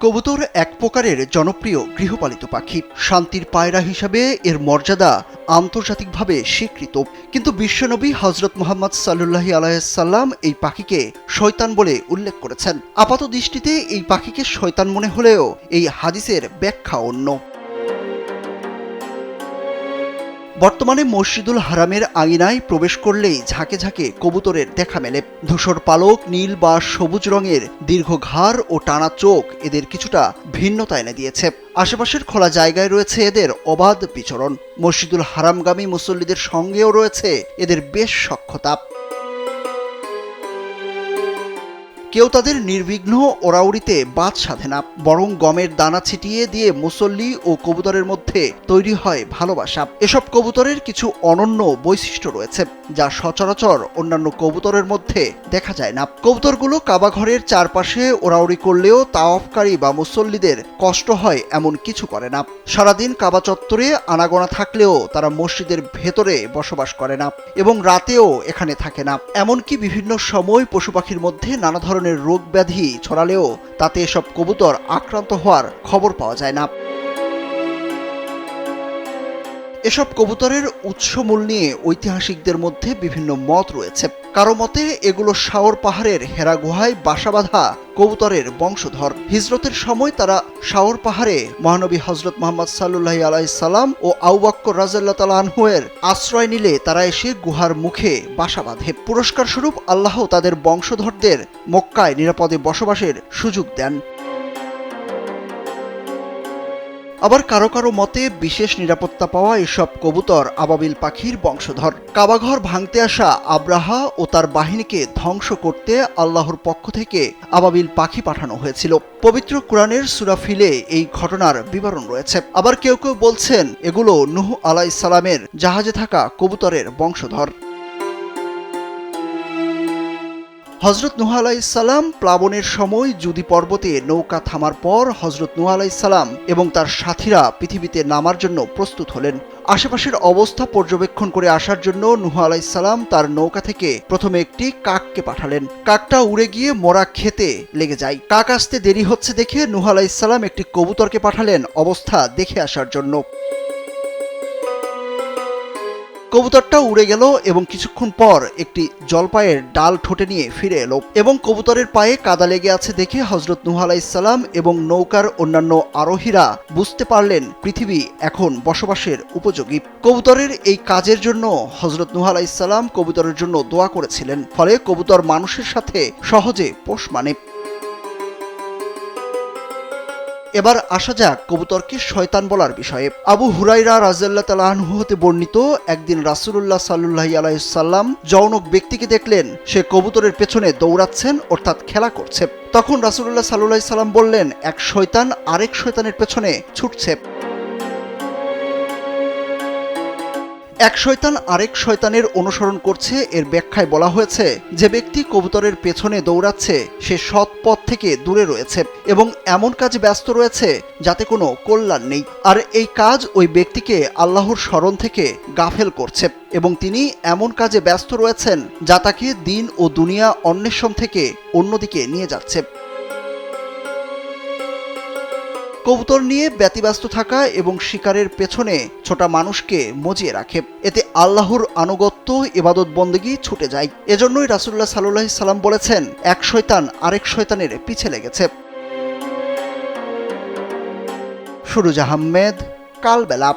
কবুতর এক প্রকারের জনপ্রিয় গৃহপালিত পাখি। শান্তির পায়রা হিসাবে এর মর্যাদা আন্তর্জাতিকভাবে স্বীকৃত। কিন্তু বিশ্বনবী হজরত মোহাম্মদ সাল্লুল্লাহি আলাইসাল্লাম এই পাখিকে শয়তান বলে উল্লেখ করেছেন। আপাত দৃষ্টিতে এই পাখিকে শয়তান মনে হলেও এই হাদিসের ব্যাখ্যা অন্য। বর্তমানে মসজিদুল হারামের আঙিনায় প্রবেশ করলেই ঝাঁকে ঝাঁকে কবুতরের দেখা মেলে। ধূসর পালক, নীল বা সবুজ রঙের দীর্ঘ ঘাড় ও টানা চোখ এদের কিছুটা ভিন্নতা এনে দিয়েছে। আশেপাশের খোলা জায়গায় রয়েছে এদের অবাধ বিচরণ। মসজিদুল হারামগামী মুসল্লিদের সঙ্গেও রয়েছে এদের বেশ সক্ষতা। কেউ তাদের নির্বিঘ্ন ওরাউড়িতে বাদ সাধে না, বরং গমের দানা ছিটিয়ে দিয়ে মুসল্লি ও কবুতরের মধ্যে তৈরি হয় ভালোবাসা। এসব কবুতরের কিছু অনন্য বৈশিষ্ট্য রয়েছে, যা সচরাচর অন্যান্য কবুতরের মধ্যে দেখা যায় না। কবুতরগুলো কাবাঘরের চারপাশে ওরাউড়ি করলেও তাওয়াফকারী বা মুসল্লিদের কষ্ট হয় এমন কিছু করে না। সারাদিন কাবা চত্বরে আনাগোনা থাকলেও তারা মসজিদের ভেতরে বসবাস করে না এবং রাতেও এখানে থাকে না। এমনকি বিভিন্ন সময় পশু পাখির মধ্যে নানা ধরনের রোগ ব্যাধি ছড়ালেও তাতে এসব কবুতর আক্রান্ত হওয়ার খবর পাওয়া যায় না। এসব কবুতরের উৎসমূল নিয়ে ঐতিহাসিকদের মধ্যে বিভিন্ন মত রয়েছে। কারও মতে, এগুলো শাওর পাহাড়ের হেরা গুহায় বাসা বাঁধা কবুতরের বংশধর। হিজরতের সময় তারা শাওর পাহাড়ে মহানবী হজরত মোহাম্মদ সাল্লুল্লাহ আলাইসাল্লাম ও আউবাক্য রাজাল্লা তাল আনহুয়ের আশ্রয় নিলে তারা এসে গুহার মুখে বাসা বাঁধে। পুরস্কার স্বরূপ আল্লাহ তাদের বংশধরদের মক্কায় নিরাপদে বসবাসের সুযোগ দেন। আবার কারও কারও মতে বিশেষ নিরাপত্তা পাওয়া এসব কবুতর আবাবিল পাখির বংশধর। কাবাঘর ভাঙতে আসা আব্রাহা ও তার বাহিনীকে ধ্বংস করতে আল্লাহর পক্ষ থেকে আবাবিল পাখি পাঠানো হয়েছিল। পবিত্র কোরআনের সুরাফিলে এই ঘটনার বিবরণ রয়েছে। আবার কেউ কেউ বলছেন, এগুলো নুহ আলাই সালামের জাহাজে থাকা কবুতরের বংশধর। হজরত নুহ আলাইসাল্লাম প্লাবনের সময় জুদি পর্বতে নৌকা থামার পর হজরত নুহ আলাইসাল্লাম এবং তার সাথীরা পৃথিবীতে নামার জন্য প্রস্তুত হলেন। আশেপাশের অবস্থা পর্যবেক্ষণ করে আসার জন্য নুহ আলাইসাল্লাম তার নৌকা থেকে প্রথমে একটি কাককে পাঠালেন। কাকটা উড়ে গিয়ে মরা খেতে লেগে যায়। কাক আসতে দেরি হচ্ছে দেখে নুহ আলাইসাল্লাম একটি কবুতরকে পাঠালেন অবস্থা দেখে আসার জন্য। কবুতরটা উড়ে গেল এবং কিছুক্ষণ পর একটি জলপাইয়ের ডাল ঠোঁটে নিয়ে ফিরে এলো এবং কবুতরের পায়ে কাদা লেগে আছে দেখে হজরত নুহ আলাইসাল্লাম এবং নৌকার অন্যান্য আরোহীরা বুঝতে পারলেন পৃথিবী এখন বসবাসের উপযোগী। কবুতরের এই কাজের জন্য হজরত নুহ আলাইসাল্লাম কবুতরের জন্য দোয়া করেছিলেন। ফলে কবুতর মানুষের সাথে সহজে পোষ মানে। এবার আসা যাক কবুতরকে শয়তান বলার বিষয়ে। আবু হুরাইরা রাজাল্লাহ তালাহু হতে বর্ণিত একদিন রাসুল্লাহ সাল্লাহ আলাইসাল্লাম জৌনক ব্যক্তিকে দেখলেন, সে কবুতরের পেছনে দৌড়াচ্ছেন, অর্থাৎ খেলা করছে। তখন রাসুল্লাহ সাল্লাহ সাল্লাম বললেন, এক শয়তান আরেক শয়তানের পেছনে ছুটছে। এক শয়তান আরেক শয়তানের অনুসরণ করছে এর ব্যাখ্যায় বলা হয়েছে, যে ব্যক্তি কবুতরের পেছনে দৌড়াচ্ছে, সে সৎ পথ থেকে দূরে রয়েছে এবং এমন কাজে ব্যস্ত রয়েছে যাতে কোনো কল্যাণ নেই। আর এই কাজ ওই ব্যক্তিকে আল্লাহর স্মরণ থেকে গাফেল করছে এবং তিনি এমন কাজে ব্যস্ত রয়েছেন যা তাকে দিন ও দুনিয়া অন্বেষণ থেকে অন্যদিকে নিয়ে যাচ্ছে। কবুতর নিয়ে ব্যতিব্যস্ত থাকা এবং শিকারের পেছনে ছোটা মানুষকে মজিয়ে রাখে। এতে আল্লাহর আনুগত্য, ইবাদত বন্দেগি ছুটে যায়। এজন্যই রাসুল্লাহ সাল্লাহ সাল্লাম বলেছেন, এক শৈতান আরেক শৈতানের পিছে লেগেছে। সুরুজ আহমেদ, কালবেলা।